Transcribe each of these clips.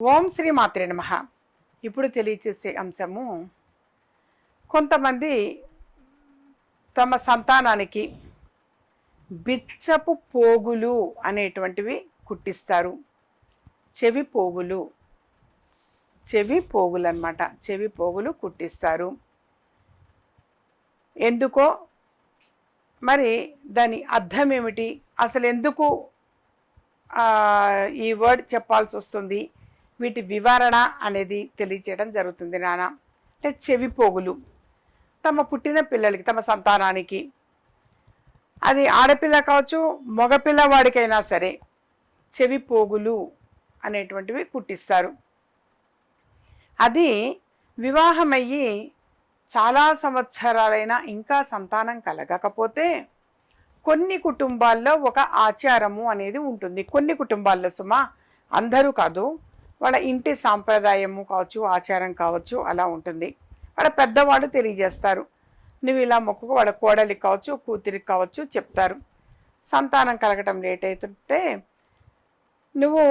ఓం శ్రీ మాత్రే నమ. ఇప్పుడు తెలియచేసే అంశము కొంతమంది తమ సంతానానికి బిచ్చపు పోగులు అనేటువంటివి కుట్టిస్తారు. చెవి పోగులు చెవి పోగులు అన్నమాట చెవి పోగులు కుట్టిస్తారు. ఎందుకో? మరి దాని అర్థం ఏమిటి అసలు ఎందుకు ఈ వర్డ్ చెప్పాల్సి వస్తుంది వీటి వివరణ అనేది తెలియచేయడం జరుగుతుంది నాన్న అంటే చెవి పోగులు. తమ పుట్టిన పిల్లలకి తమ సంతానానికి. అది ఆడపిల్ల కావచ్చు మగపిల్లవాడికైనా సరే చెవి పోగులు అనేటువంటివి కుట్టిస్తారు అది వివాహమయ్యి చాలా సంవత్సరాలైనా ఇంకా సంతానం కలగకపోతే కొన్ని కుటుంబాల్లో ఒక ఆచారము అనేది ఉంటుంది. కొన్ని కుటుంబాల్లో సుమ అందరూ కాదు. వాళ్ళ ఇంటి సాంప్రదాయము కావచ్చు ఆచారం కావచ్చు అలా ఉంటుంది. వాళ్ళ పెద్దవాళ్ళు తెలియజేస్తారు. నువ్వు ఇలా మొక్కుకు వాళ్ళ కోడలికి కావచ్చు కూతురికి కావచ్చు చెప్తారు. సంతానం కలగటం లేట్ అవుతుంటే నువ్వు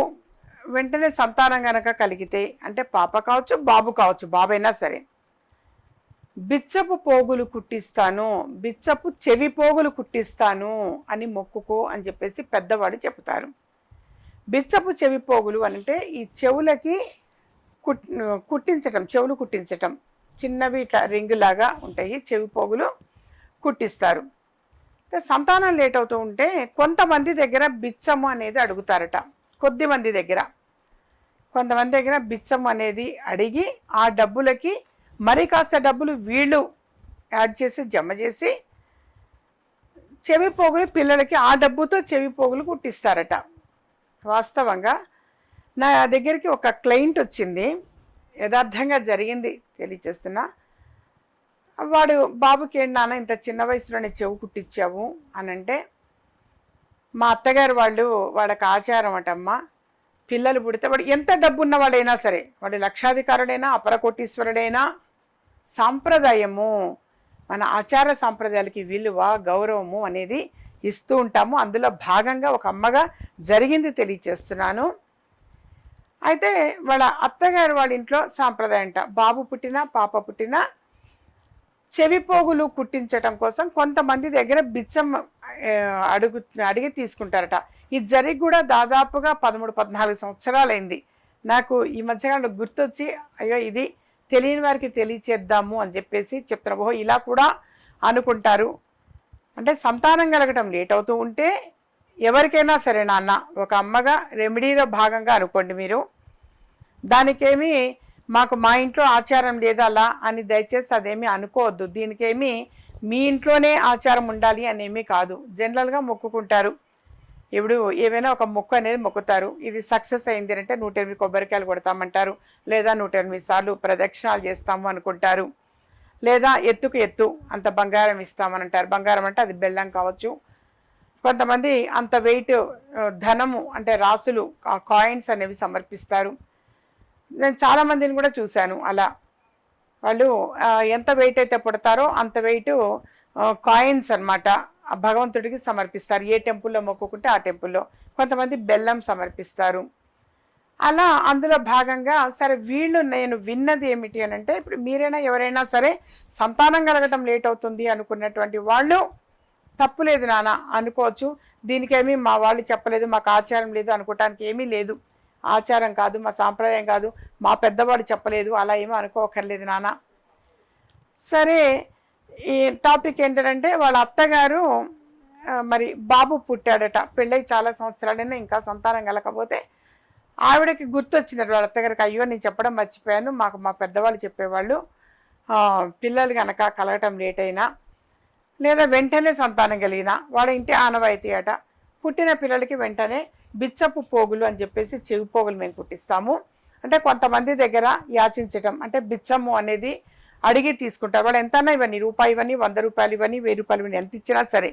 వెంటనే సంతానం కనుక కలిగితే అంటే పాప కావచ్చు బాబు కావచ్చు బాబైనా సరే బిచ్చపు పోగులు కుట్టిస్తాను బిచ్చపు చెవి పోగులు కుట్టిస్తాను అని మొక్కుకో అని చెప్పేసి పెద్దవాడు చెప్తారు. బిచ్చపు చెవి పోగులు అంటే ఈ చెవులకి కుట్ కుట్టించటం చెవులు కుట్టించటం. చిన్నవి ఇట్లా రింగులాగా ఉంటాయి చెవి పోగులు కుట్టిస్తారు. సంతానం లేట్ అవుతూ ఉంటే కొంతమంది దగ్గర బిచ్చము అనేది అడుగుతారట. కొద్ది మంది దగ్గర. కొంతమంది దగ్గర బిచ్చం అనేది అడిగి ఆ డబ్బులకి మరి కాస్త డబ్బులు వీళ్ళు యాడ్ చేసి జమ చేసి చెవి పోగులు పిల్లలకి ఆ డబ్బుతో చెవి పోగులు కుట్టిస్తారట. వాస్తవంగా నా దగ్గరికి ఒక క్లయింట్ వచ్చింది. యథార్థంగా జరిగింది తెలియచేస్తున్నా. వాడు బాబుకి ఏంటి నాన్న ఇంత చిన్న వయసులోనే చెవు కుట్టించావు అని అంటే మా అత్తగారు వాళ్ళు వాళ్ళకి ఆచారం అటమ్మ. పిల్లలు పుడితే వాడు ఎంత డబ్బు ఉన్నవాడైనా సరే వాడు లక్షాధికారుడైనా అపరకోటీశ్వరుడైనా సాంప్రదాయము మన ఆచార సాంప్రదాయాలకి విలువ గౌరవము అనేది ఇస్తూ ఉంటాము. అందులో భాగంగా ఒక అమ్మగా జరిగింది తెలియచేస్తున్నాను. అయితే వాళ్ళ అత్తగారు వాళ్ళ ఇంట్లో సాంప్రదాయం అంట. బాబు పుట్టినా పాప పుట్టినా చెవిపోగులు కుట్టించటం కోసం కొంతమంది దగ్గర బిచ్చం అడుగు అడిగి తీసుకుంటారట. ఇది జరిగి కూడా దాదాపుగా పదమూడు పద్నాలుగు సంవత్సరాలైంది. నాకు ఈ మధ్యకాలంలో గుర్తొచ్చి అయ్యో ఇది తెలియని వారికి తెలియచేద్దాము అని చెప్పేసి చెప్తున్నా ఓహో ఇలా కూడా అనుకుంటారు. అంటే సంతానం కలగటం లేట్ అవుతూ ఉంటే ఎవరికైనా సరే నాన్న ఒక అమ్మగా రెమెడీలో భాగంగా అనుకోండి మీరు. దానికేమి మాకు మా ఇంట్లో ఆచారం లేదు అలా అని దయచేసి అదేమీ అనుకోవద్దు. దీనికేమి మీ ఇంట్లోనే ఆచారం ఉండాలి అనేమీ కాదు. జనరల్గా మొక్కుకుంటారు. ఇప్పుడు ఏవైనా ఒక మొక్కు అనేది మొక్కుతారు. ఇది సక్సెస్ అయింది అంటే నూట ఎనిమిది కొబ్బరికాయలు కొడతామంటారు. లేదా నూట ఎనిమిది సార్లు ప్రదక్షిణాలు చేస్తాము అనుకుంటారు. లేదా ఎత్తుకు ఎత్తు అంత బంగారం ఇస్తామని అంటారు బంగారం అంటే అది బెల్లం కావచ్చు. కొంతమంది అంత వెయిట్ ధనము అంటే రాసులు కాయిన్స్ అనేవి సమర్పిస్తారు. నేను చాలా మందిని కూడా చూశాను అలా. వాళ్ళు ఎంత వెయిట్ అయితే పుడతారో అంత వెయిట్ కాయిన్స్ అనమాట భగవంతుడికి సమర్పిస్తారు. ఏ టెంపుల్లో మొక్కుకుంటే ఆ టెంపుల్లో కొంతమంది బెల్లం సమర్పిస్తారు. అలా అందులో భాగంగా సరే వీళ్ళు నేను విన్నది ఏమిటి అని అంటే ఇప్పుడు మీరైనా ఎవరైనా సరే సంతానం కలగటం లేట్ అవుతుంది అనుకున్నటువంటి వాళ్ళు తప్పులేదు నాన్న అనుకోవచ్చు. దీనికేమీ మా వాళ్ళు చెప్పలేదు మాకు ఆచారం లేదు అనుకోవటానికి ఏమీ లేదు. ఆచారం కాదు మా సాంప్రదాయం కాదు మా పెద్దవాడు చెప్పలేదు అలా ఏమీ అనుకోకర్లేదు నాన్న. సరే ఈ టాపిక్ ఏంటంటే వాళ్ళ అత్తగారు మరి బాబు పుట్టాడట పెళ్ళై చాలా సంవత్సరాలైనా ఇంకా సంతానం కలకపోతే ఆవిడకి గుర్తొచ్చింది వాళ్ళ దగ్గరకి అయ్యో నేను చెప్పడం మర్చిపోయాను. మాకు మా పెద్దవాళ్ళు చెప్పేవాళ్ళు. పిల్లలు కనుక కలగటం లేట్ అయినా లేదా వెంటనే సంతానం కలిగిన వాళ్ళ ఇంటి ఆనవాయితీ అట పుట్టిన పిల్లలకి వెంటనే బిచ్చపు పోగులు అని చెప్పేసి చెవి పోగులు మేము కుట్టిస్తాము. అంటే కొంతమంది దగ్గర యాచించటం అంటే బిచ్చము అనేది అడిగి తీసుకుంటారు. వాళ్ళు ఎంతైనా ఇవన్నీ రూపాయి ఇవన్నీ వంద రూపాయలు ఇవన్నీ వెయ్యి రూపాయలు ఇవన్నీ ఎంత ఇచ్చినా సరే.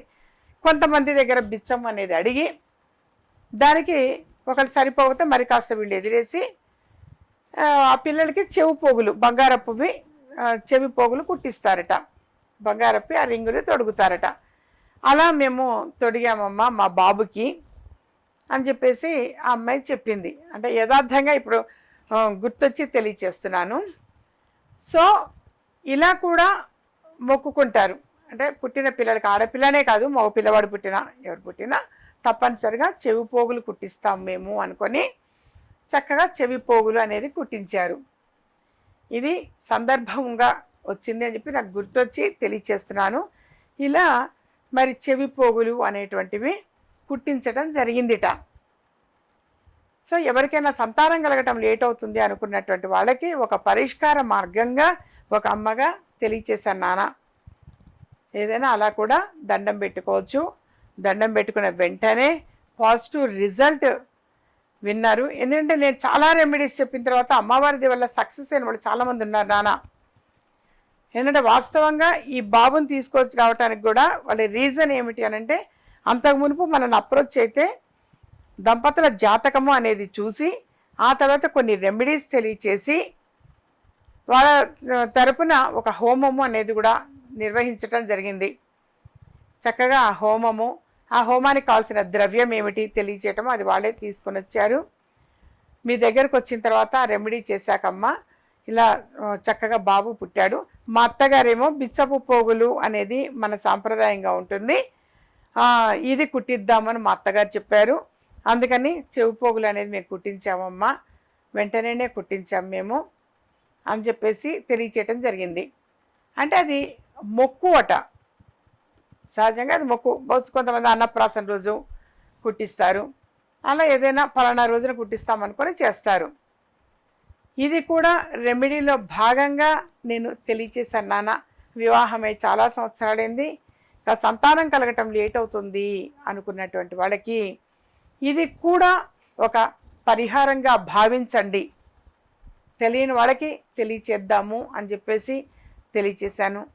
కొంతమంది దగ్గర బిచ్చం అనేది అడిగి దానికి ఒకళ్ళు సరిపోతే మరి కాస్త వీళ్ళు ఎదిరేసి ఆ పిల్లలకి చెవి పోగులు బంగారప్పువి చెవి పోగులు కుట్టిస్తారట. బంగారప్పి ఆ రింగులు తొడుగుతారట. అలా మేము తొడిగామమ్మా మా బాబుకి అని చెప్పేసి ఆ అమ్మాయి చెప్పింది. అంటే యథార్థంగా ఇప్పుడు గుర్తొచ్చి తెలియచేస్తున్నాను. సో ఇలా కూడా మొక్కుకుంటారు. అంటే పుట్టిన పిల్లలకి ఆడపిల్లనే కాదు మగ పిల్లవాడు పుట్టినా ఎవరు పుట్టినా తప్పనిసరిగా చెవి పోగులు కుట్టిస్తాం మేము అనుకొని చక్కగా చెవి పోగులు అనేది కుట్టించారు. ఇది సందర్భంగా వచ్చింది అని చెప్పి నాకు గుర్తొచ్చి తెలియచేస్తున్నాను. ఇలా మరి చెవి పోగులు అనేటువంటివి కుట్టించడం జరిగిందిట. సో ఎవరికైనా సంతానం కలగటం లేట్ అవుతుంది అనుకున్నటువంటి వాళ్ళకి ఒక పరిష్కార మార్గంగా ఒక అమ్మగా తెలియచేశాను నాన్న. ఏదైనా అలా కూడా దండం పెట్టుకోవచ్చు. దండం పెట్టుకున్న వెంటనే పాజిటివ్ రిజల్ట్ విన్నారు. ఎందుకంటే నేను చాలా రెమెడీస్ చెప్పిన తర్వాత అమ్మవారిది వల్ల సక్సెస్ అయిన వాళ్ళు చాలామంది ఉన్నారు నాన్న ఎందుకంటే వాస్తవంగా ఈ బాబుని తీసుకొచ్చి రావడానికి కూడా వాళ్ళ రీజన్ ఏమిటి అని అంటే అంతకు మునుపు మనల్ని అప్రోచ్ అయితే దంపతుల జాతకము అనేది చూసి ఆ తర్వాత కొన్ని రెమెడీస్ తెలియచేసి వాళ్ళ తరపున ఒక హోమము అనేది కూడా నిర్వహించటం జరిగింది. చక్కగా ఆ హోమము ఆ హోమానికి కావాల్సిన ద్రవ్యం ఏమిటి తెలియచేయటం అది వాళ్ళే తీసుకొని వచ్చారు. మీ దగ్గరకు వచ్చిన తర్వాత రెమెడీ చేశాకమ్మ. ఇలా చక్కగా బాబు పుట్టాడు. మా అత్తగారేమో బిచ్చపు పోగులు అనేది మన సాంప్రదాయంగా ఉంటుంది. ఇది కుట్టిద్దామని మా అత్తగారు చెప్పారు. అందుకని చెవి పోగులు అనేది మేము కుట్టించామమ్మా. వెంటనే కుట్టించాం మేము అని చెప్పేసి తెలియచేయటం జరిగింది. అంటే అది మొక్కు అట సహజంగా అది మొక్కు బహుశా కొంతమంది అన్నప్రాసన రోజు కుట్టిస్తారు అలా ఏదైనా పలానా రోజున కుట్టిస్తామనుకొని చేస్తారు. ఇది కూడా రెమెడీలో భాగంగా నేను తెలియచేశాను నాన్న. వివాహమై చాలా సంవత్సరాలైంది. ఇంకా సంతానం కలగటం లేట్ అవుతుంది అనుకున్నటువంటి వాళ్ళకి ఇది కూడా ఒక పరిహారంగా భావించండి. తెలియని వాళ్ళకి తెలియచేద్దాము అని చెప్పేసి తెలియచేశాను.